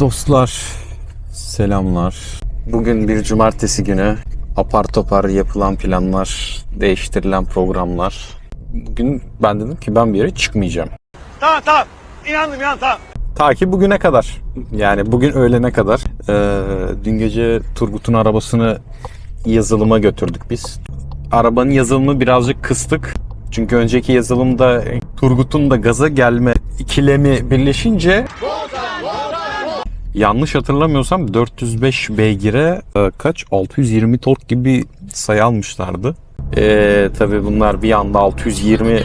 Dostlar, selamlar. Bugün bir cumartesi günü. Apar topar yapılan planlar, değiştirilen programlar. Bugün ben dedim ki ben bir yere çıkmayacağım. Tamam tamam. İnandım ya tamam. Ta ki bugüne kadar. Yani bugün öğlene kadar. Ee, dün gece Turgut'un arabasını yazılıma götürdük biz. Arabanın yazılımı birazcık kıstık. Çünkü önceki yazılımda Turgut'un da gaza gelme ikilemi birleşince yanlış hatırlamıyorsam 405 beygire e, kaç 620 tork gibi bir sayı almışlardı. Ee, tabii bunlar bir anda 620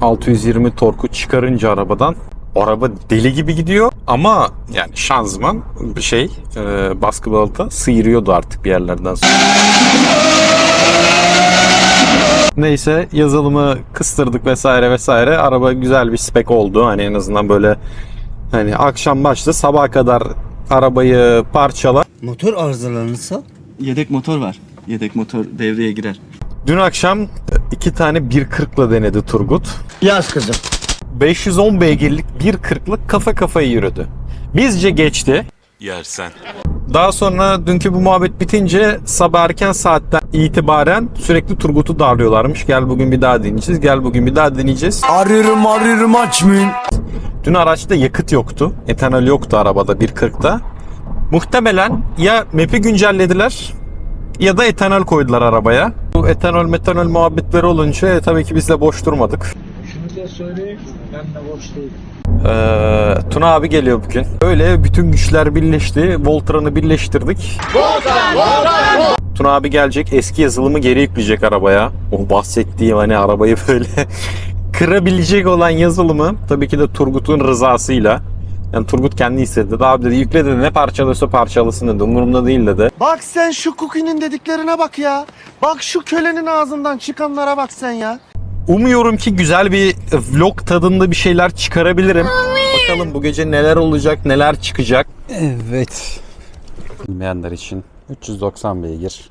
620 torku çıkarınca arabadan araba deli gibi gidiyor ama yani şanzıman bir şey e, baskı balata sıyırıyordu artık bir yerlerden sonra. Neyse yazılımı kıstırdık vesaire vesaire. Araba güzel bir spek oldu. Hani en azından böyle hani akşam başladı sabaha kadar arabayı parçala. Motor arızalanırsa Yedek motor var. Yedek motor devreye girer. Dün akşam iki tane 1.40'la denedi Turgut. yaz kızım. 510 beygirlik 1.40'lık kafa kafaya yürüdü. Bizce geçti. yersen. Daha sonra dünkü bu muhabbet bitince sabah erken saatten itibaren sürekli Turgut'u darlıyorlarmış. Gel bugün bir daha deneyeceğiz, gel bugün bir daha deneyeceğiz. Arıyorum arıyorum açmayın. Dün araçta yakıt yoktu. Etanol yoktu arabada 1.40'da. Muhtemelen ya map'i güncellediler ya da etanol koydular arabaya. Bu etanol metanol muhabbetleri olunca e, tabii ki biz de boş durmadık. Şunu da söyleyeyim, ben de boş değilim. Ee, Tuna abi geliyor bugün. Öyle bütün güçler birleşti. Voltran'ı birleştirdik. Tuna abi gelecek. Eski yazılımı geri yükleyecek arabaya. O bahsettiğim hani arabayı böyle kırabilecek olan yazılımı tabii ki de Turgut'un rızasıyla. Yani Turgut kendi istedi. Abi dedi yükle dedi ne parçalıyorsa parçalasın dedi. Umurumda değil dedi. Bak sen şu Cookie'nin dediklerine bak ya. Bak şu kölenin ağzından çıkanlara bak sen ya. Umuyorum ki güzel bir vlog tadında bir şeyler çıkarabilirim. Bakalım bu gece neler olacak, neler çıkacak. Evet. Bilmeyenler için 390 beygir,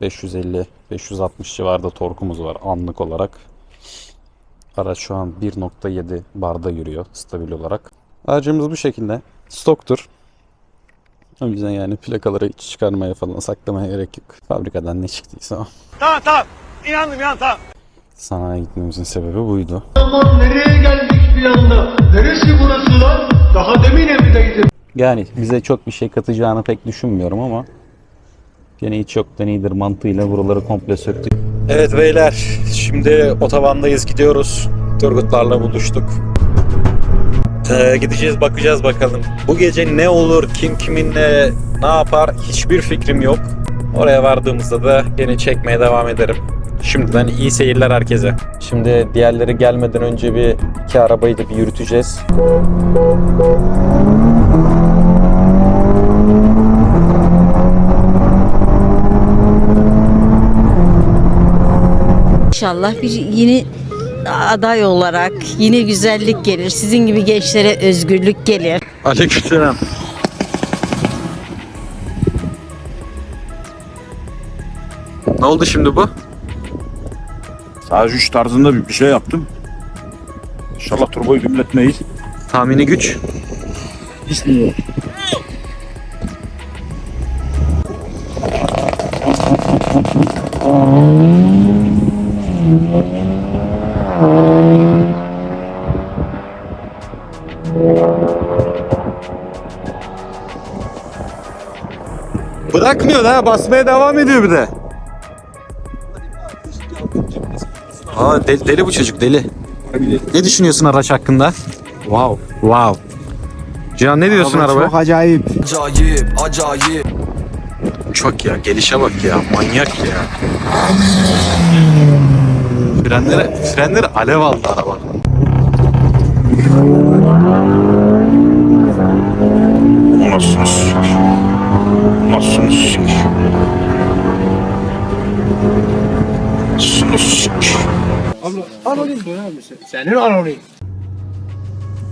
550, 560 civarında torkumuz var anlık olarak. Araç şu an 1.7 barda yürüyor stabil olarak. Aracımız bu şekilde. Stoktur. O yüzden yani plakaları hiç çıkarmaya falan saklamaya gerek yok. Fabrikadan ne çıktıysa o. Tamam tamam. İnandım ya tamam. Sanayiye gitmemizin sebebi buydu. Aman nereye geldik bir anda? Neresi burası lan? Daha demin evdeydim. Yani bize çok bir şey katacağını pek düşünmüyorum ama gene hiç yoktan iyidir mantığıyla buraları komple söktük. Evet beyler şimdi otobandayız gidiyoruz. Turgutlarla buluştuk. Ee, gideceğiz bakacağız bakalım. Bu gece ne olur, kim kiminle ne yapar hiçbir fikrim yok. Oraya vardığımızda da gene çekmeye devam ederim. Şimdiden iyi seyirler herkese. Şimdi diğerleri gelmeden önce bir iki arabayı da bir yürüteceğiz. İnşallah bir yeni aday olarak yine güzellik gelir. Sizin gibi gençlere özgürlük gelir. Aleykümselam. Ne oldu şimdi bu? Sadece üç tarzında bir, bir şey yaptım. İnşallah turboyu gümletmeyiz. Tahmini güç. Bırakmıyor ha basmaya devam ediyor bir de. Aa, deli, deli bu çocuk deli. Ne düşünüyorsun araç hakkında? Wow. Wow. Cihan ne diyorsun arabaya? Çok acayip. Acayip acayip. Çok ya gelişe bak ya manyak ya. Frenleri, frenleri alev aldı araba. Anasını sik. Anasını sik. Anasını sik. Anonim. Senin anonim.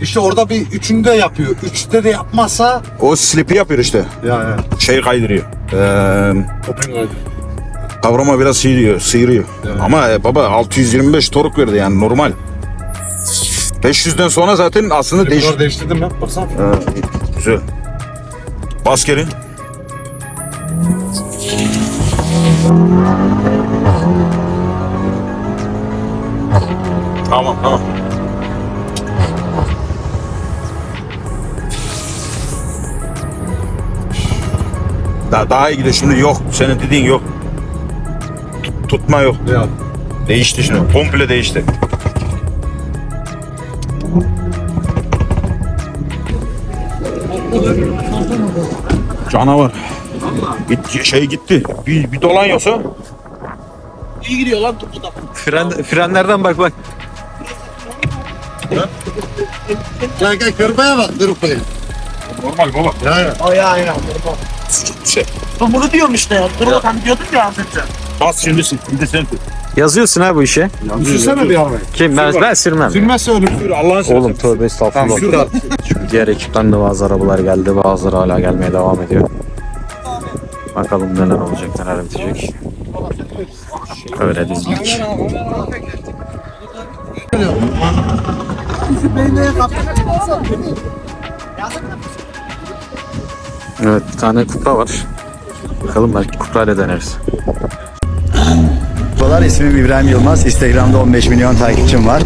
İşte orada bir üçünde yapıyor. Üçte de yapmazsa O slipi yapıyor işte. ya ya. Şey kaydırıyor. Ee, kavrama biraz sıyırıyor. sıyırıyor. Ama e, baba 625 tork verdi yani normal. 500'den sonra zaten aslında değiş... değiştirdim ben. Baksana. Ee, güzel. Bas geri. Tamam tamam. Daha, daha iyi gidiyor şimdi yok. Senin dediğin yok. Tut- tutma yok. Değişti şimdi. Komple değişti. Canavar. Git, şey gitti. Bir, bir dolan yoksa. Fren, frenlerden bak bak. Gel gel kırpaya bak kırpaya. Normal baba. O ya ya. Şey. Bunu diyorum işte ya. Dur bakalım diyordum ya az önce. Bas şimdi bir de sen tut. Yazıyorsun ha bu işe. Sürsene bir abi. Kim? Ben, ben sürmem. Sürmezse ölür. Sür Allah'ın sözü. Oğlum tövbe estağfurullah. Sür al. Şimdi diğer ekipten de bazı arabalar geldi. Bazıları hala gelmeye devam ediyor. Bakalım neler olacak, neler bitecek. Öyle dizdik. Evet bir tane Cupra var. Bakalım belki ile deneriz. Merhabalar ismim İbrahim Yılmaz. Instagram'da 15 milyon takipçim var.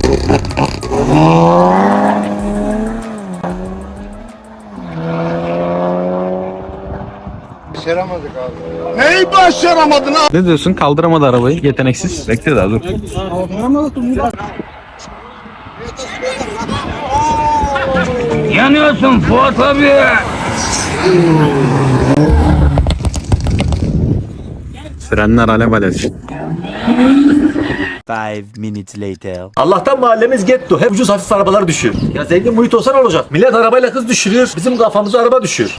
Başaramadık abi. Neyi başaramadın abi? Ne diyorsun? Kaldıramadı arabayı. Yeteneksiz. Bekle daha dur. Yanıyorsun Fuat abi. Frenler alev alev. Allah'tan mahallemiz getto. Hep ucuz hafif arabalar düşüyor. Ya zengin muhit olsa ne olacak? Millet arabayla kız düşürüyor. Bizim kafamıza araba düşüyor.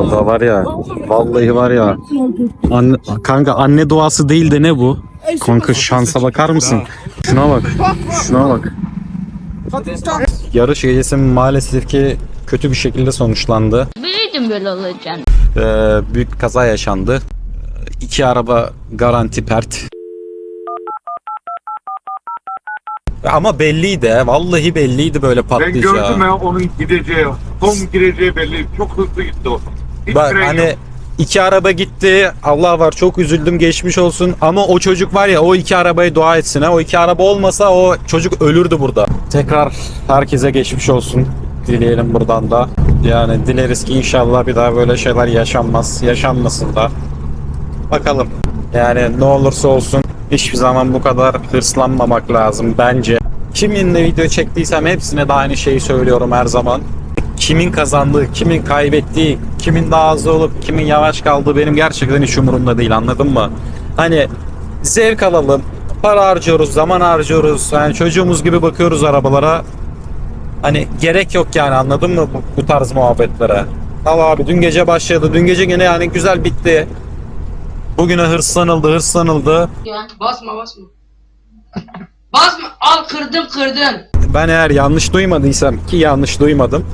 Valla var ya. Vallahi var ya. Anne, kanka anne duası değil de ne bu? Kanka şansa bakar mısın? Şuna bak. Şuna bak. Yarış gecesi maalesef ki kötü bir şekilde sonuçlandı. Biliyordum böyle olacağını. Ee, büyük bir kaza yaşandı. İki araba garanti pert. Ama belliydi. Vallahi belliydi böyle Ben patlayacağı. gördüm ya onun gideceği. Son gireceği belli. Çok hızlı gitti o. Hiç Bak fren hani yok. iki araba gitti. Allah var çok üzüldüm geçmiş olsun. Ama o çocuk var ya o iki arabayı dua etsin. Ha. O iki araba olmasa o çocuk ölürdü burada. Tekrar herkese geçmiş olsun. Dileyelim buradan da. Yani dileriz ki inşallah bir daha böyle şeyler yaşanmaz. Yaşanmasın da. Bakalım. Yani ne olursa olsun hiçbir zaman bu kadar hırslanmamak lazım bence. Kiminle video çektiysem hepsine de aynı şeyi söylüyorum her zaman kimin kazandığı, kimin kaybettiği, kimin daha hızlı olup kimin yavaş kaldığı benim gerçekten hiç umurumda değil anladın mı? Hani zevk alalım, para harcıyoruz, zaman harcıyoruz. Yani çocuğumuz gibi bakıyoruz arabalara. Hani gerek yok yani anladın mı bu, bu tarz muhabbetlere? Al abi dün gece başladı. Dün gece yine yani güzel bitti. Bugüne hırslanıldı, hırslanıldı. Basma basma. Basma al kırdın kırdın. ben eğer yanlış duymadıysam ki yanlış duymadım.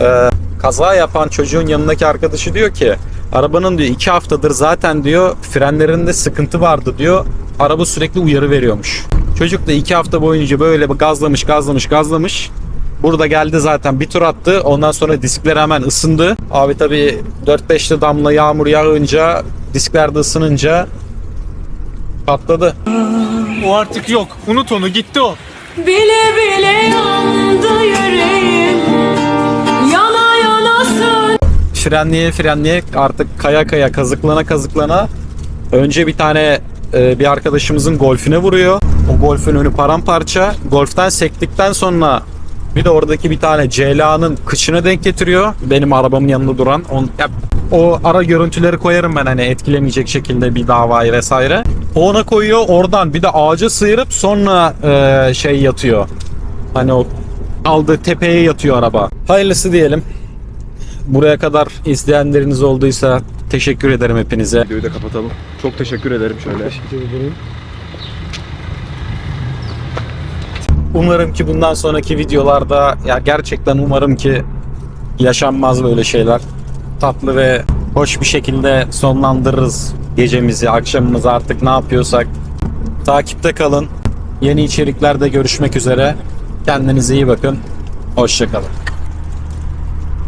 Ee, kaza yapan çocuğun yanındaki arkadaşı diyor ki arabanın diyor iki haftadır zaten diyor frenlerinde sıkıntı vardı diyor. Araba sürekli uyarı veriyormuş. Çocuk da iki hafta boyunca böyle gazlamış gazlamış gazlamış. Burada geldi zaten bir tur attı. Ondan sonra diskler hemen ısındı. Abi tabii 4-5'li damla yağmur yağınca diskler de ısınınca patladı. O artık yok. Unut onu gitti o. Bile bile yandı yüreğim. Frenliye frenliye artık kaya kaya kazıklana kazıklana önce bir tane e, bir arkadaşımızın golfüne vuruyor. O golfün önü paramparça. Golften sektikten sonra bir de oradaki bir tane CLA'nın kıçına denk getiriyor. Benim arabamın yanında duran. On, ya, o ara görüntüleri koyarım ben hani etkilemeyecek şekilde bir davayı vesaire. O ona koyuyor oradan bir de ağaca sıyırıp sonra e, şey yatıyor. Hani o aldığı tepeye yatıyor araba. Hayırlısı diyelim. Buraya kadar izleyenleriniz olduysa teşekkür ederim hepinize. Videoyu da kapatalım. Çok teşekkür ederim şöyle. Umarım ki bundan sonraki videolarda ya gerçekten umarım ki yaşanmaz böyle şeyler. Tatlı ve hoş bir şekilde sonlandırırız gecemizi, akşamımızı artık ne yapıyorsak. Takipte kalın. Yeni içeriklerde görüşmek üzere. Kendinize iyi bakın. Hoşçakalın.